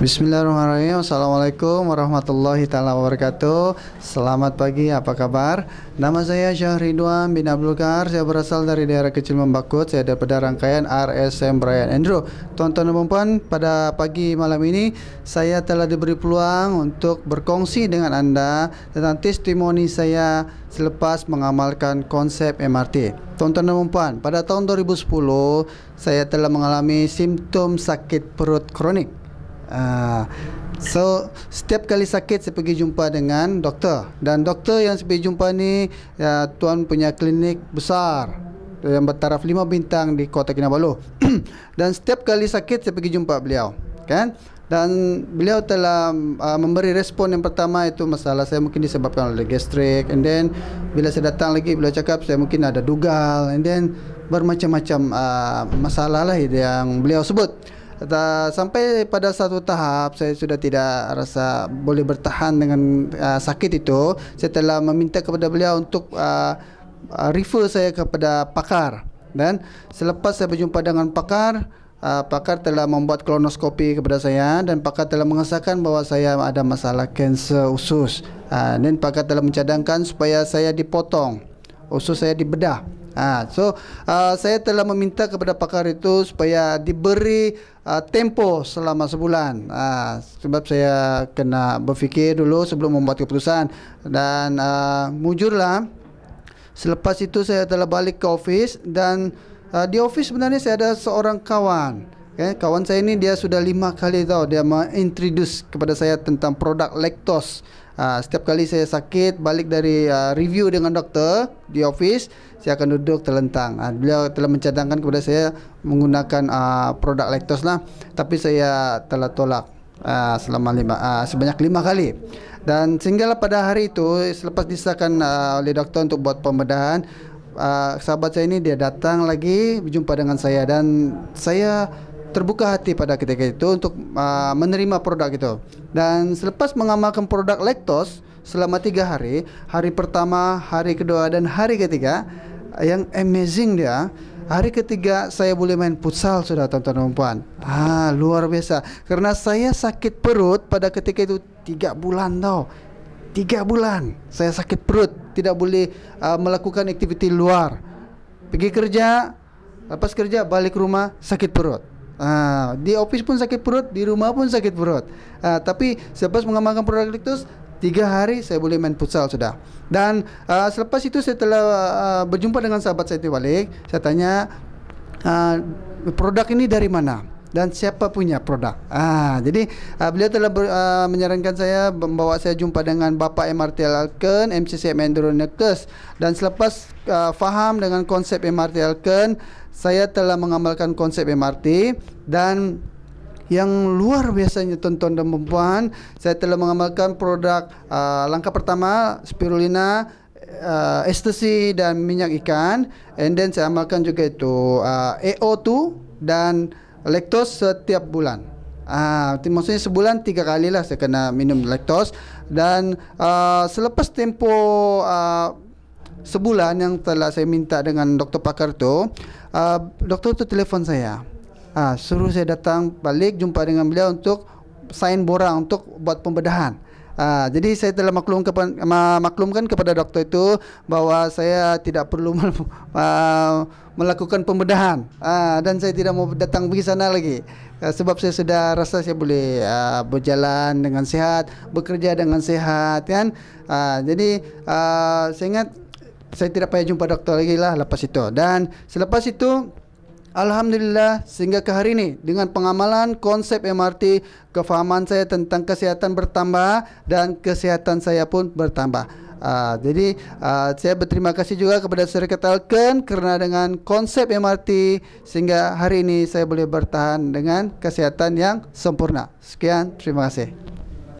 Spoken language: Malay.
Bismillahirrahmanirrahim. Assalamualaikum warahmatullahi taala wabarakatuh. Selamat pagi, apa kabar? Nama saya Syahridwan bin Abdul Kahar. Saya berasal dari daerah kecil Membakut. Saya daripada rangkaian RSM Brian Andrew. Tuan-tuan dan puan pada pagi malam ini saya telah diberi peluang untuk berkongsi dengan anda tentang testimoni saya selepas mengamalkan konsep MRT. Tuan-tuan dan puan, pada tahun 2010 saya telah mengalami simptom sakit perut kronik. Uh, so setiap kali sakit saya pergi jumpa dengan doktor. Dan doktor yang saya pergi jumpa ni uh, tuan punya klinik besar yang bertaraf 5 bintang di Kota Kinabalu. Dan setiap kali sakit saya pergi jumpa beliau kan? Dan beliau telah uh, memberi respon yang pertama itu masalah saya mungkin disebabkan oleh gastrik. And then bila saya datang lagi beliau cakap saya mungkin ada dugal. And then bermacam-macam uh, masalah lah yang beliau sebut uh, sampai pada satu tahap saya sudah tidak rasa boleh bertahan dengan uh, sakit itu. Saya telah meminta kepada beliau untuk uh, refer saya kepada pakar. Dan selepas saya berjumpa dengan pakar uh, pakar telah membuat kolonoskopi kepada saya dan pakar telah mengesahkan bahawa saya ada masalah kanser usus. Uh, dan pakar telah mencadangkan supaya saya dipotong usus saya dibedah Ha, so uh, saya telah meminta kepada pakar itu supaya diberi uh, tempo selama sebulan. Uh, sebab saya kena berfikir dulu sebelum membuat keputusan dan uh, mujurlah. Selepas itu saya telah balik ke office dan uh, di office sebenarnya saya ada seorang kawan. Okay, kawan saya ini dia sudah lima kali tahu dia mengintroduce kepada saya tentang produk lactose. Uh, setiap kali saya sakit balik dari uh, review dengan doktor di office saya akan duduk terlentang. Uh, beliau telah mencadangkan kepada saya menggunakan uh, produk lactose lah, tapi saya telah tolak uh, selama lima uh, sebanyak lima kali. Dan sehinggalah pada hari itu selepas disahkan uh, oleh doktor untuk buat pembedahan, uh, sahabat saya ini dia datang lagi berjumpa dengan saya dan saya terbuka hati pada ketika itu untuk uh, menerima produk itu. Dan selepas mengamalkan produk lactose selama tiga hari, hari pertama, hari kedua dan hari ketiga, yang amazing dia, hari ketiga saya boleh main futsal sudah tuan-tuan dan puan. Ah, luar biasa. Karena saya sakit perut pada ketika itu tiga bulan tau. Tiga bulan saya sakit perut, tidak boleh uh, melakukan aktiviti luar. Pergi kerja, lepas kerja balik rumah sakit perut. Ha, di office pun sakit perut, di rumah pun sakit perut. Ha, tapi selepas mengamalkan produk Lactus, tiga hari saya boleh main futsal sudah. Dan uh, selepas itu saya telah uh, berjumpa dengan sahabat saya itu balik. Saya tanya, uh, produk ini dari mana? Dan siapa punya produk? Ah, jadi uh, beliau telah ber, uh, menyarankan saya membawa saya jumpa dengan Bapak MRT Alken, MCCM Endronekes. Dan selepas uh, faham dengan konsep MRT Alken, saya telah mengamalkan konsep MRT dan yang luar biasanya tuan-tuan dan puan saya telah mengamalkan produk uh, langkah pertama spirulina uh, estasi dan minyak ikan and then saya amalkan juga itu uh, AO2 dan lactose setiap bulan Ah, maksudnya sebulan tiga kali lah saya kena minum lactose dan uh, selepas tempo uh, sebulan yang telah saya minta dengan doktor pakar tu, uh, doktor tu telefon saya. Ah, uh, suruh saya datang balik jumpa dengan beliau untuk sign borang untuk buat pembedahan. Uh, jadi saya telah maklum kepa- maklumkan kepada doktor itu bahawa saya tidak perlu uh, melakukan pembedahan. Ah, uh, dan saya tidak mau datang pergi sana lagi. Uh, sebab saya sudah rasa saya boleh uh, berjalan dengan sehat, bekerja dengan sehat kan. Uh, jadi uh, saya ingat saya tidak payah jumpa doktor lagi lah lepas itu. Dan selepas itu, Alhamdulillah sehingga ke hari ini dengan pengamalan konsep MRT, kefahaman saya tentang kesihatan bertambah dan kesihatan saya pun bertambah. Uh, jadi uh, saya berterima kasih juga kepada Syarikat Alken kerana dengan konsep MRT sehingga hari ini saya boleh bertahan dengan kesihatan yang sempurna. Sekian, terima kasih.